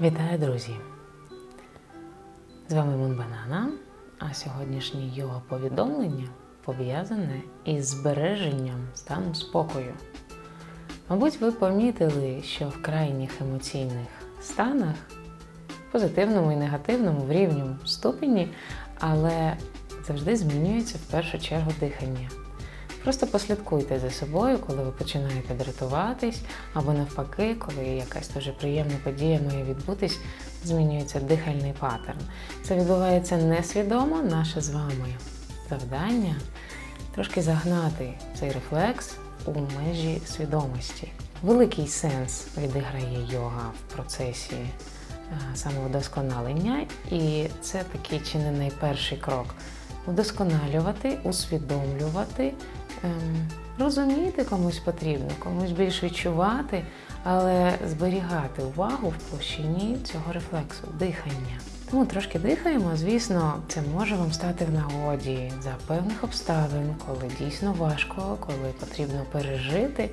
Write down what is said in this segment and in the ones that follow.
Вітаю, друзі! З вами Мун Банана, а сьогоднішнє його повідомлення пов'язане із збереженням стану спокою. Мабуть, ви помітили, що в крайніх емоційних станах, позитивному і негативному в рівному ступені, але завжди змінюється в першу чергу дихання. Просто послідкуйте за собою, коли ви починаєте дратуватись, або навпаки, коли якась дуже приємна подія має відбутись, змінюється дихальний паттерн. Це відбувається несвідомо, наше з вами завдання трошки загнати цей рефлекс у межі свідомості. Великий сенс відіграє йога в процесі е, самовдосконалення, і це такий чи не найперший крок вдосконалювати, усвідомлювати, розуміти комусь потрібно, комусь більш відчувати, але зберігати увагу в площині цього рефлексу, дихання. Тому трошки дихаємо. Звісно, це може вам стати в нагоді за певних обставин, коли дійсно важко, коли потрібно пережити.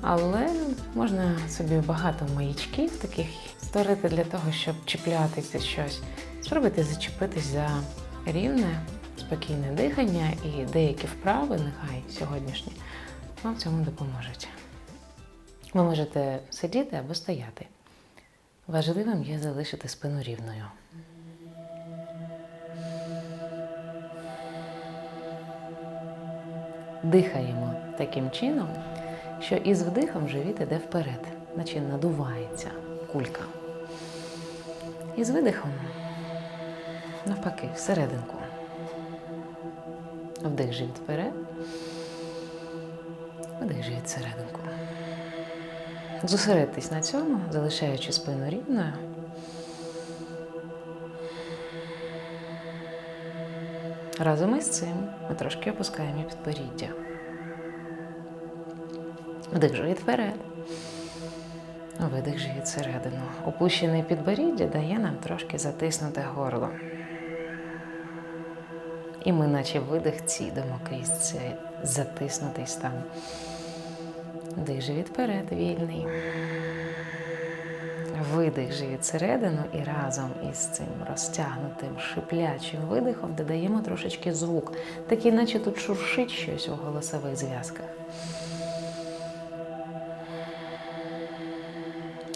Але можна собі багато маячків таких створити для того, щоб чіплятися щось. Спробуйте зачепитись за рівне, спокійне дихання і деякі вправи, нехай сьогоднішні, вам в цьому допоможуть. Ви можете сидіти або стояти. Важливим є залишити спину рівною. Дихаємо таким чином, що із вдихом живіт іде вперед, наче надувається кулька. І з видихом навпаки, всерединку. Вдих живіт вперед. Вдих живіт всерединку. Зосередьтесь на цьому, залишаючи спину рівною. Разом із цим ми трошки опускаємо підборіддя. Вдих живіт вперед. Видих живіт всередину. Опущене підборіддя дає нам трошки затиснуте горло. І ми, наче видих, цідемо крізь цей затиснутий стан. Живіт вперед, вільний. Видих живіт всередину і разом із цим розтягнутим шиплячим видихом додаємо трошечки звук, такий, наче тут шуршить щось у голосових зв'язках.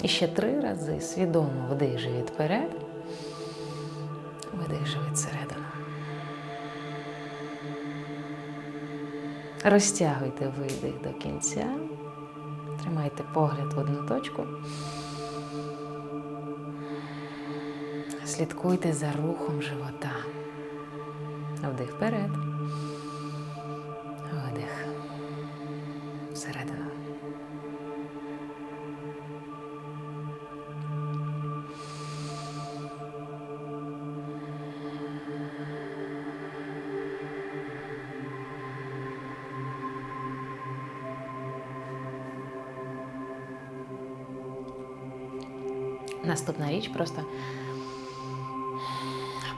І ще три рази свідомо вдих живіт вперед, видих живіт всередину. Розтягуйте видих до кінця, тримайте погляд в одну точку. Слідкуйте за рухом живота. Вдих вперед. Наступна річ просто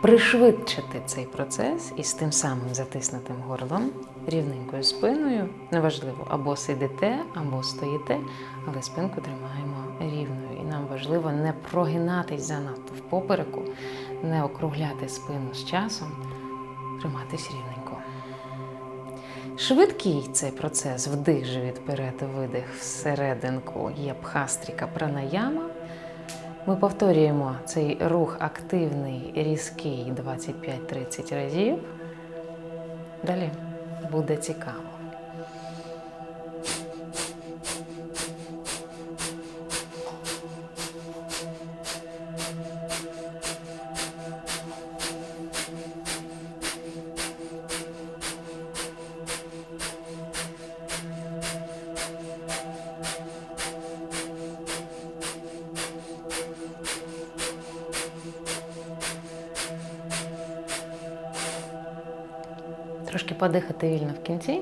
пришвидшити цей процес із тим самим затиснутим горлом, рівненькою спиною. Неважливо, або сидите, або стоїте, але спинку тримаємо рівною. І нам важливо не прогинатись занадто в попереку, не округляти спину з часом, триматись рівненько. Швидкий цей процес вдих живіт вперед, видих всерединку є бхастріка пранаяма. Ми повторюємо цей рух активний, різкий 25-30 разів. Далі буде цікаво. Трошки подихати вільно в кінці.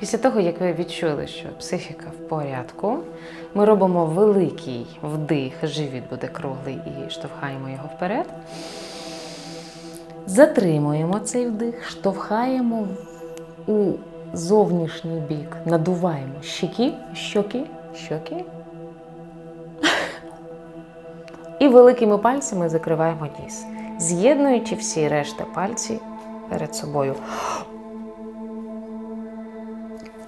Після того, як ви відчули, що психіка в порядку, ми робимо великий вдих, живіт буде круглий і штовхаємо його вперед. Затримуємо цей вдих, штовхаємо у зовнішній бік. Надуваємо щеки, щоки, щоки. Великими пальцями закриваємо ніс, з'єднуючи всі решта пальці перед собою.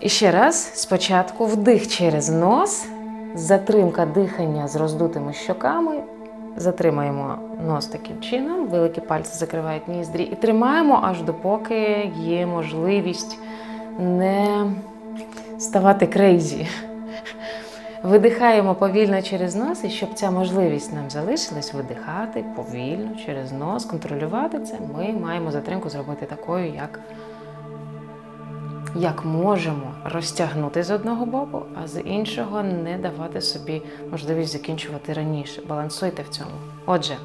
І ще раз, спочатку вдих через нос, затримка дихання з роздутими щоками. Затримаємо нос таким чином, великі пальці закривають ніздрі і тримаємо аж допоки є можливість не ставати крейзі. Видихаємо повільно через нос, і щоб ця можливість нам залишилась, видихати повільно через нос, контролювати це, ми маємо затримку зробити такою, як як можемо розтягнути з одного боку, а з іншого не давати собі можливість закінчувати раніше. Балансуйте в цьому. Отже.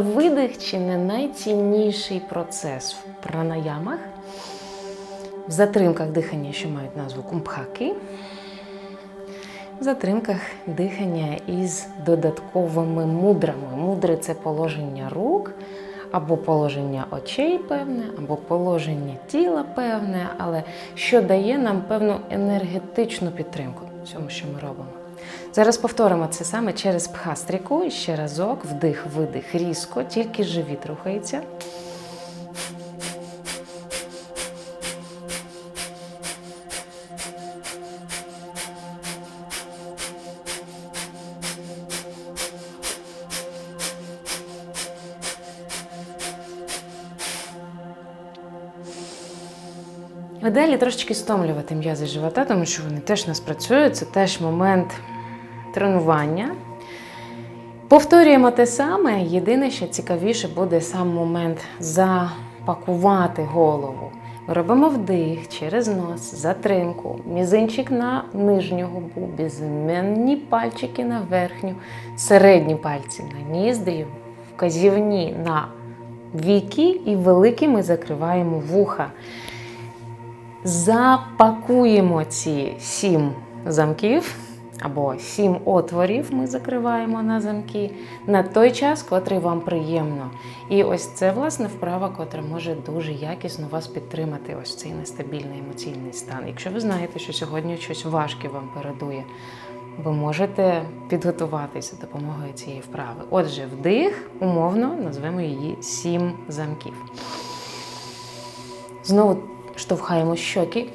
Видих чи не найцінніший процес в пранаямах, в затримках дихання, що мають назву кумбхаки, в затримках дихання із додатковими мудрами. Мудри це положення рук, або положення очей певне, або положення тіла певне, але що дає нам певну енергетичну підтримку в цьому, що ми робимо. Зараз повторимо це саме через пхастріку. Ще разок, вдих, видих, різко, тільки живіт рухається. В трошечки стомлювати м'язи живота, тому що вони теж нас працюють. Це теж момент тренування. Повторюємо те саме. Єдине, що цікавіше буде сам момент запакувати голову. Робимо вдих через нос, затримку, мізинчик на нижню губу, безіменні пальчики на верхню, середні пальці на ніздрі, вказівні на віки і великі ми закриваємо вуха. Запакуємо ці сім замків або сім отворів ми закриваємо на замки на той час, котрий вам приємно. І ось це, власне, вправа, котра може дуже якісно вас підтримати, ось цей нестабільний емоційний стан. Якщо ви знаєте, що сьогодні щось важке вам передує, ви можете підготуватися допомогою цієї вправи. Отже, вдих, умовно, назвемо її сім замків. Знову штовхаємо щоки.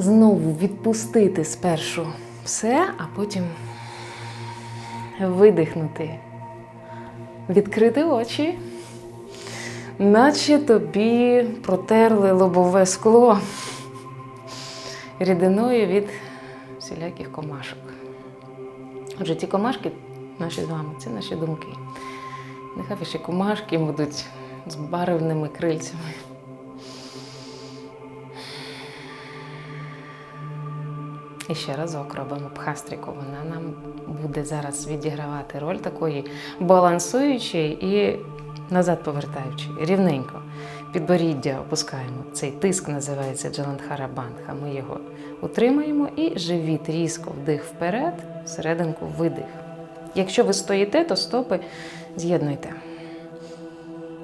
Знову відпустити спершу все, а потім видихнути. Відкрити очі, наче тобі протерли лобове скло рідиною від всіляких комашок. Отже, ті комашки наші з вами це наші думки. Нехай ваші комашки будуть з барвними крильцями. І ще разок робимо пхастріку. Вона нам буде зараз відігравати роль такої балансуючої і назад повертаючої, рівненько. Підборіддя опускаємо. Цей тиск називається Джаландхара Бандха. Ми його утримаємо і живіт різко вдих вперед, всерединку видих. Якщо ви стоїте, то стопи з'єднуйте.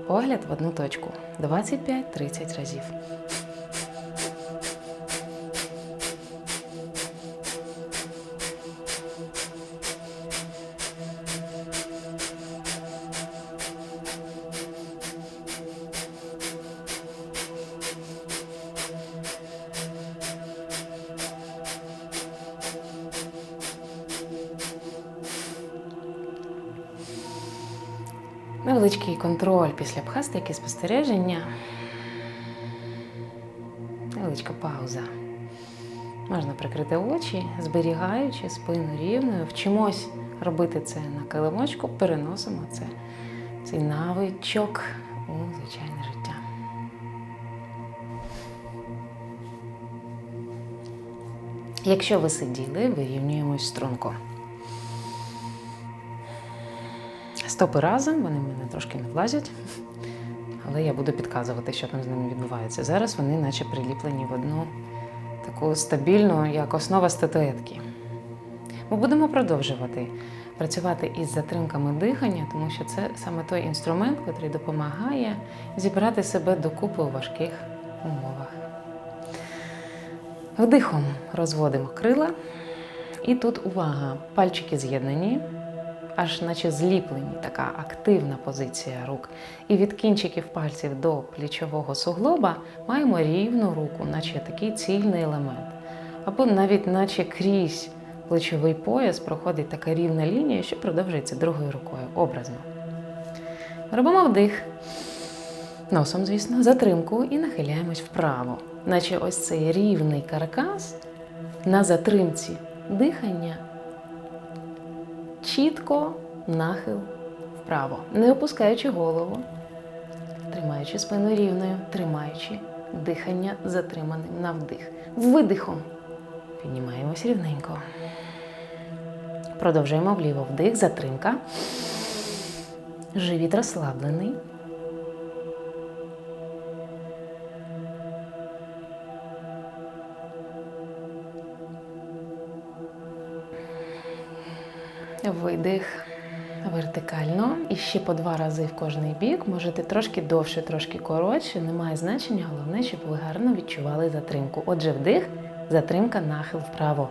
Погляд в одну точку 25-30 разів. Невеличкий контроль після бхастики, спостереження. Невеличка пауза. Можна прикрити очі, зберігаючи спину рівною. Вчимось робити це на килимочку, переносимо це, цей навичок у звичайне життя. Якщо ви сиділи, вирівнюємось струнко. Стопи разом, вони мене трошки не влазять, але я буду підказувати, що там з ними відбувається. Зараз вони наче приліплені в одну таку стабільну, як основа статуетки. Ми будемо продовжувати працювати із затримками дихання, тому що це саме той інструмент, який допомагає зібрати себе докупи у важких умовах. Вдихом розводимо крила. І тут увага, пальчики з'єднані, аж наче зліплені, така активна позиція рук. І від кінчиків пальців до плічового суглоба маємо рівну руку, наче такий цільний елемент. Або навіть наче крізь плечовий пояс проходить така рівна лінія, що продовжується другою рукою, образно. Робимо вдих. Носом, звісно, затримку і нахиляємось вправо. Наче ось цей рівний каркас на затримці дихання чітко нахил вправо, не опускаючи голову, тримаючи спину рівною, тримаючи дихання затриманим на вдих. Видихом піднімаємось рівненько. Продовжуємо вліво вдих, затримка. Живіт розслаблений. Видих вертикально і ще по два рази в кожний бік. Можете трошки довше, трошки коротше, немає значення. Головне, щоб ви гарно відчували затримку. Отже, вдих, затримка, нахил вправо.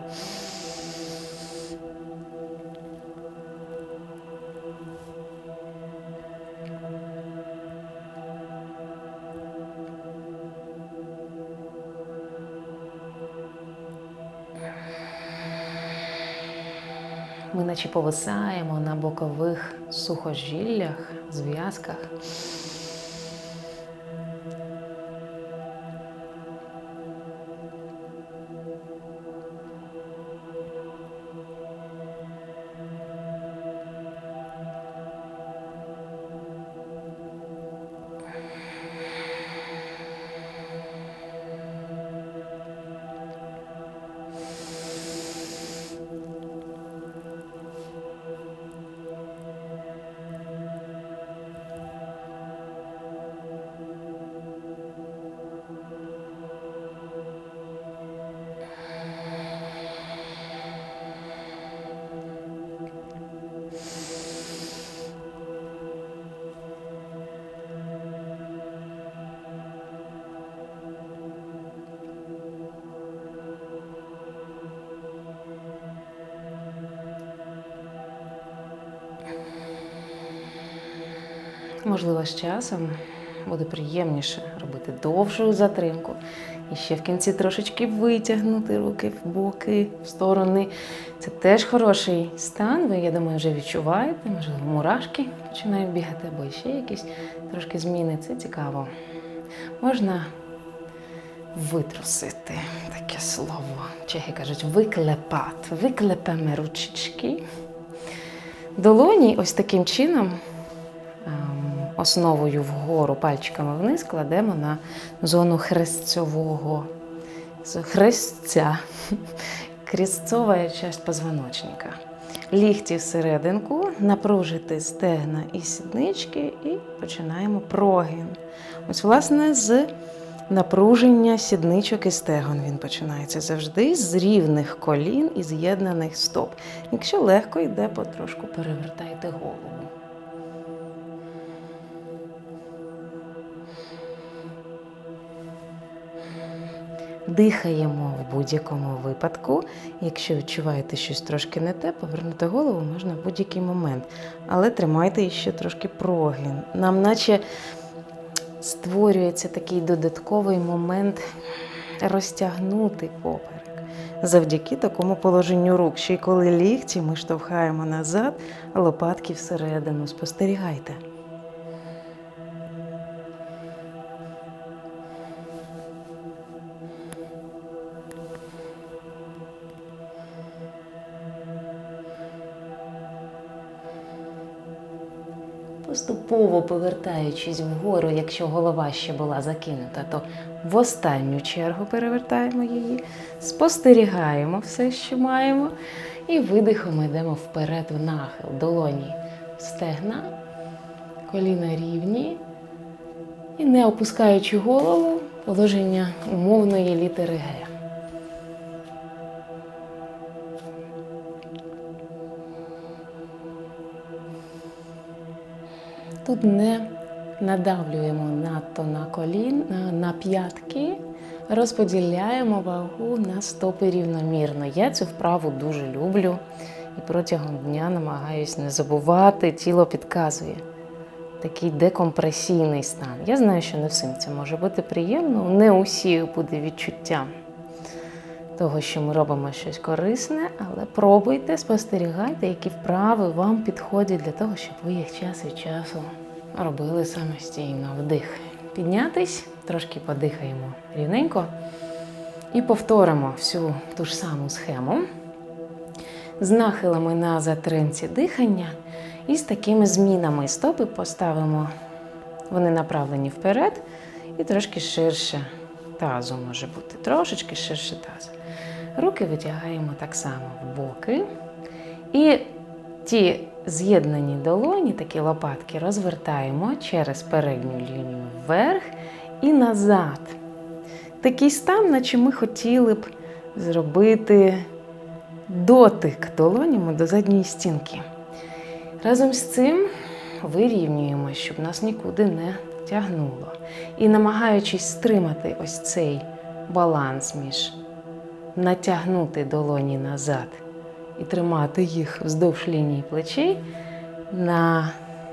Наче повисаємо на бокових сухожиллях, зв'язках. Можливо, з часом буде приємніше робити довшу затримку. І ще в кінці трошечки витягнути руки в боки, в сторони. Це теж хороший стан. Ви, я думаю, вже відчуваєте, можливо, мурашки починають бігати, або ще якісь трошки зміни. Це цікаво. Можна витрусити таке слово. Чехи кажуть, виклепати. Виклепемо ручечки. Долоні ось таким чином основою вгору пальчиками вниз кладемо на зону хрестцьового хрестця, крестцова часть позвоночника. Лігті всерединку, напружити стегна і сіднички, і починаємо прогин. Ось, власне, з напруження сідничок і стегон він починається завжди з рівних колін і з'єднаних стоп. Якщо легко йде, потрошку перевертайте голову. Дихаємо в будь-якому випадку. Якщо відчуваєте щось трошки не те, повернути голову можна в будь-який момент. Але тримайте ще трошки прогин. Нам наче створюється такий додатковий момент розтягнути поперек. Завдяки такому положенню рук. Ще й коли лікті ми штовхаємо назад, лопатки всередину. Спостерігайте. Поступово повертаючись вгору, якщо голова ще була закинута, то в останню чергу перевертаємо її, спостерігаємо все, що маємо, і видихом йдемо вперед в нахил, долоні стегна, коліна рівні. І не опускаючи голову, положення умовної літери Г. Тут не надавлюємо надто на коліна, на п'ятки, розподіляємо вагу на стопи рівномірно. Я цю вправу дуже люблю і протягом дня намагаюсь не забувати, тіло підказує. Такий декомпресійний стан. Я знаю, що не всім це може бути приємно, не у всіх буде відчуття того, що ми робимо щось корисне, але пробуйте, спостерігайте, які вправи вам підходять для того, щоб ви їх час від часу робили самостійно. Вдих. Піднятись, трошки подихаємо рівненько і повторимо всю ту ж саму схему з нахилами на затримці дихання і з такими змінами стопи поставимо. Вони направлені вперед і трошки ширше тазу може бути. Трошечки ширше тазу. Руки витягаємо так само в боки. І ті з'єднані долоні, такі лопатки, розвертаємо через передню лінію вверх і назад. Такий стан, наче ми хотіли б зробити дотик долонями до задньої стінки. Разом з цим вирівнюємо, щоб нас нікуди не тягнуло. І намагаючись стримати ось цей баланс між натягнути долоні назад і тримати їх вздовж лінії плечей на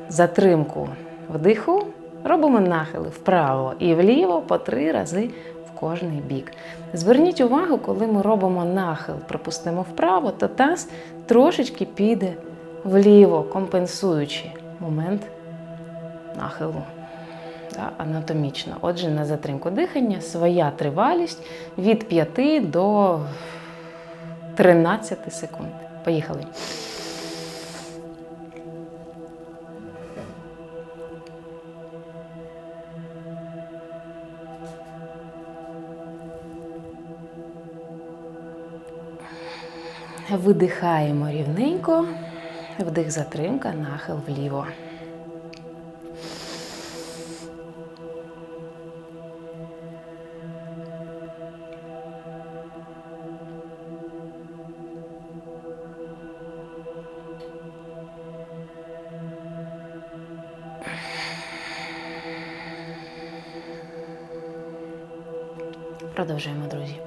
затримку вдиху, робимо нахили вправо і вліво по три рази в кожний бік. Зверніть увагу, коли ми робимо нахил, припустимо вправо, то таз трошечки піде вліво, компенсуючи момент нахилу. Анатомічно. Отже, на затримку дихання своя тривалість від 5 до 13 секунд. Поїхали. Видихаємо рівненько, вдих затримка, нахил вліво. Продовжуємо, друзі.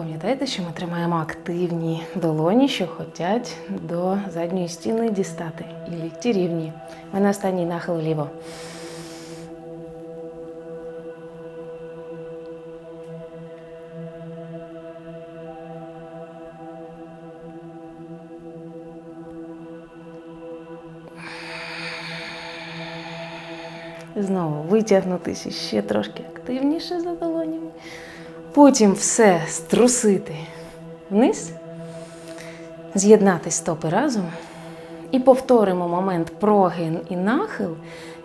Пам'ятаєте, що ми тримаємо активні долоні, що хочуть до задньої стіни дістати. І лікті рівні. У мене останній нахил вліво. Знову витягнутися ще трошки активніше за долонями. Потім все струсити вниз, з'єднати стопи разом і повторимо момент прогин і нахил.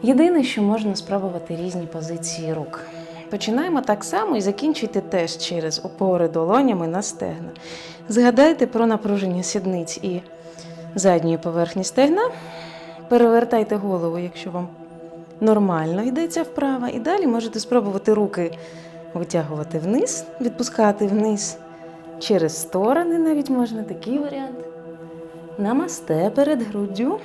Єдине, що можна спробувати різні позиції рук. Починаємо так само і закінчуйте теж через опори долонями на стегна. Згадайте про напруження сідниць і задньої поверхні стегна. Перевертайте голову, якщо вам Нормально йдеться вправо. І далі можете спробувати руки витягувати вниз, відпускати вниз. Через сторони навіть можна такий варіант. Намасте перед груддю.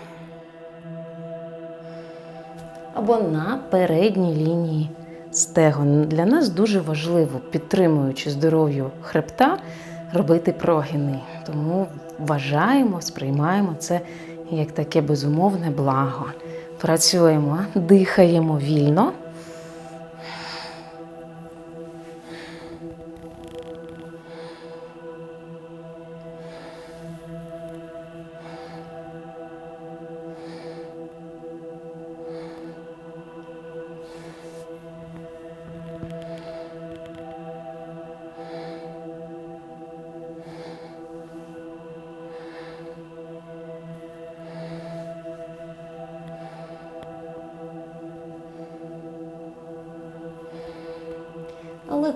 Або на передній лінії стегон. Для нас дуже важливо, підтримуючи здоров'ю хребта, робити прогини. Тому вважаємо, сприймаємо це як таке безумовне благо. Працюємо, дихаємо вільно.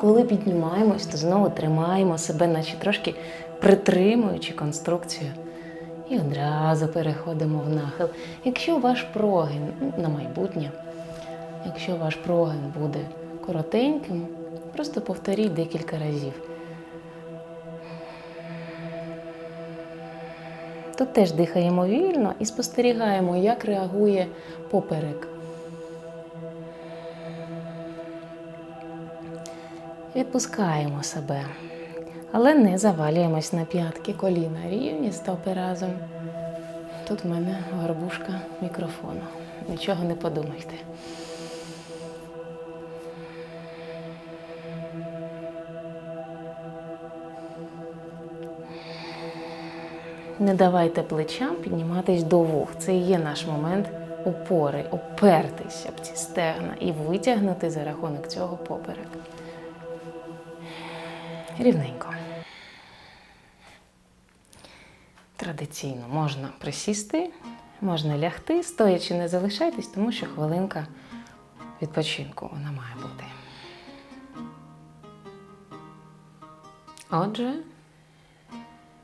Коли піднімаємось, то знову тримаємо себе, наче трошки притримуючи конструкцію. І одразу переходимо в нахил. Якщо ваш прогин ну, на майбутнє, якщо ваш прогин буде коротеньким, просто повторіть декілька разів. Тут теж дихаємо вільно і спостерігаємо, як реагує поперек. Відпускаємо себе, але не завалюємось на п'ятки коліна рівні стопи разом. Тут в мене горбушка мікрофону. Нічого не подумайте. Не давайте плечам підніматись до вух. Це і є наш момент опори, опертись об ці стегна і витягнути за рахунок цього поперек. Рівненько. Традиційно можна присісти, можна лягти, стоячи не залишайтесь, тому що хвилинка відпочинку вона має бути. Отже,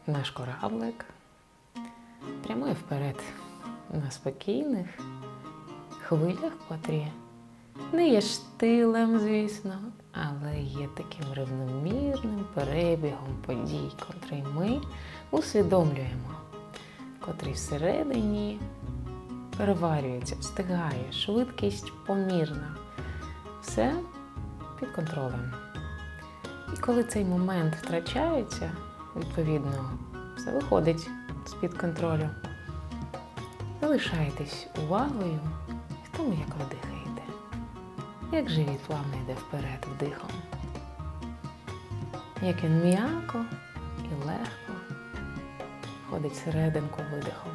наш кораблик прямує вперед на спокійних хвилях, котрі не є штилем, звісно, але є таким рівномірним перебігом подій, котрий ми усвідомлюємо, котрий всередині переварюється, встигає, швидкість помірна. Все під контролем. І коли цей момент втрачається, відповідно, все виходить з-під контролю. Залишайтесь увагою в тому, як ви дихаєте як живіт плавно йде вперед вдихом. Як він м'яко і легко входить всерединку видихом.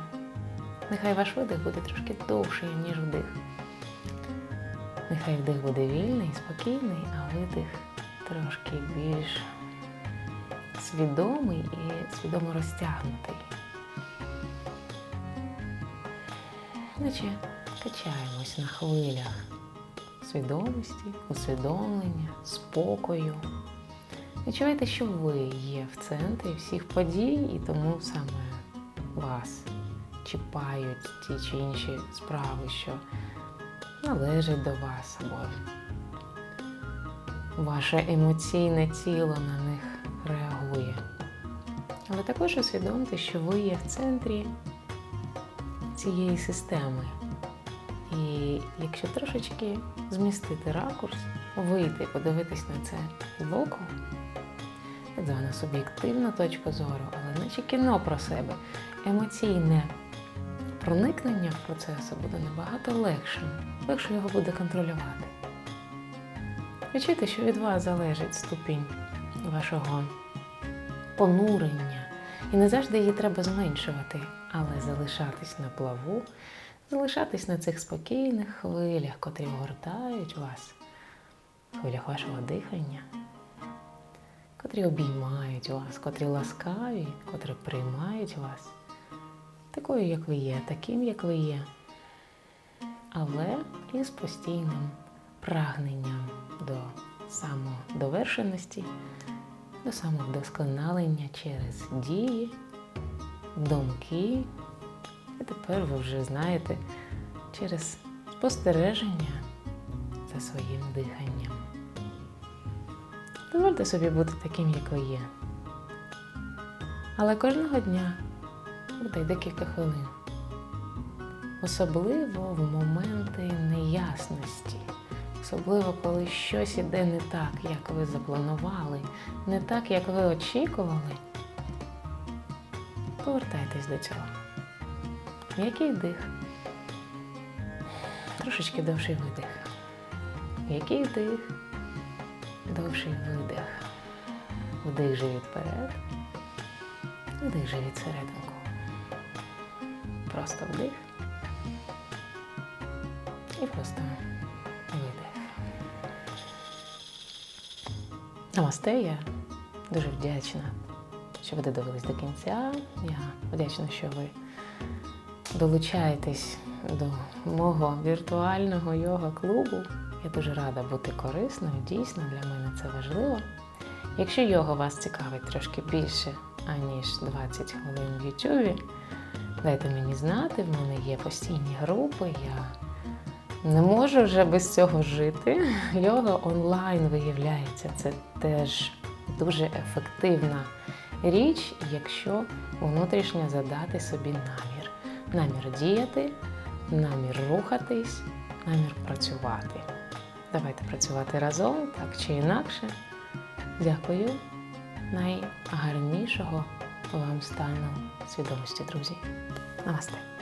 Нехай ваш видих буде трошки довший, ніж вдих. Нехай вдих буде вільний, спокійний, а видих трошки більш свідомий і свідомо розтягнутий. Наче качаємось на хвилях свідомості, усвідомлення, спокою. Відчувайте, що ви є в центрі всіх подій, і тому саме вас чіпають ті чи інші справи, що належать до вас, або ваше емоційне тіло на них реагує. Але також усвідомте, що ви є в центрі цієї системи. І якщо трошечки змістити ракурс, вийти, і подивитись на це збоку, так звана суб'єктивна точка зору, але наче кіно про себе, емоційне проникнення в процеси буде набагато легшим, легше його буде контролювати. Відчуйте, що від вас залежить ступінь вашого понурення. І не завжди її треба зменшувати, але залишатись на плаву залишатись на цих спокійних хвилях, котрі огортають вас, хвилях вашого дихання, котрі обіймають вас, котрі ласкаві, котрі приймають вас, такою, як ви є, таким, як ви є, але із постійним прагненням до самодовершеності, до самовдосконалення через дії, думки. І тепер ви вже знаєте через спостереження за своїм диханням. Дозвольте собі бути таким, як ви є. Але кожного дня буде декілька хвилин. Особливо в моменти неясності, особливо коли щось іде не так, як ви запланували, не так, як ви очікували. Повертайтесь до цього. М'який дих. Трошечки довший видих. М'який вдих, довший видих. Вдих живіт вперед. Вдих живіт серединку. Просто вдих. І просто видих. Намасте, я дуже вдячна, що ви додивились до кінця. Я вдячна, що ви долучаєтесь до мого віртуального йога клубу. Я дуже рада бути корисною. Дійсно, для мене це важливо. Якщо йога вас цікавить трошки більше, аніж 20 хвилин в Ютубі, дайте мені знати, в мене є постійні групи. Я не можу вже без цього жити. Йога онлайн виявляється, це теж дуже ефективна річ, якщо внутрішньо задати собі намір. Намір діяти, намір рухатись, намір працювати. Давайте працювати разом, так чи інакше. Дякую. Найгарнішого вам стану свідомості, друзі. Намасте.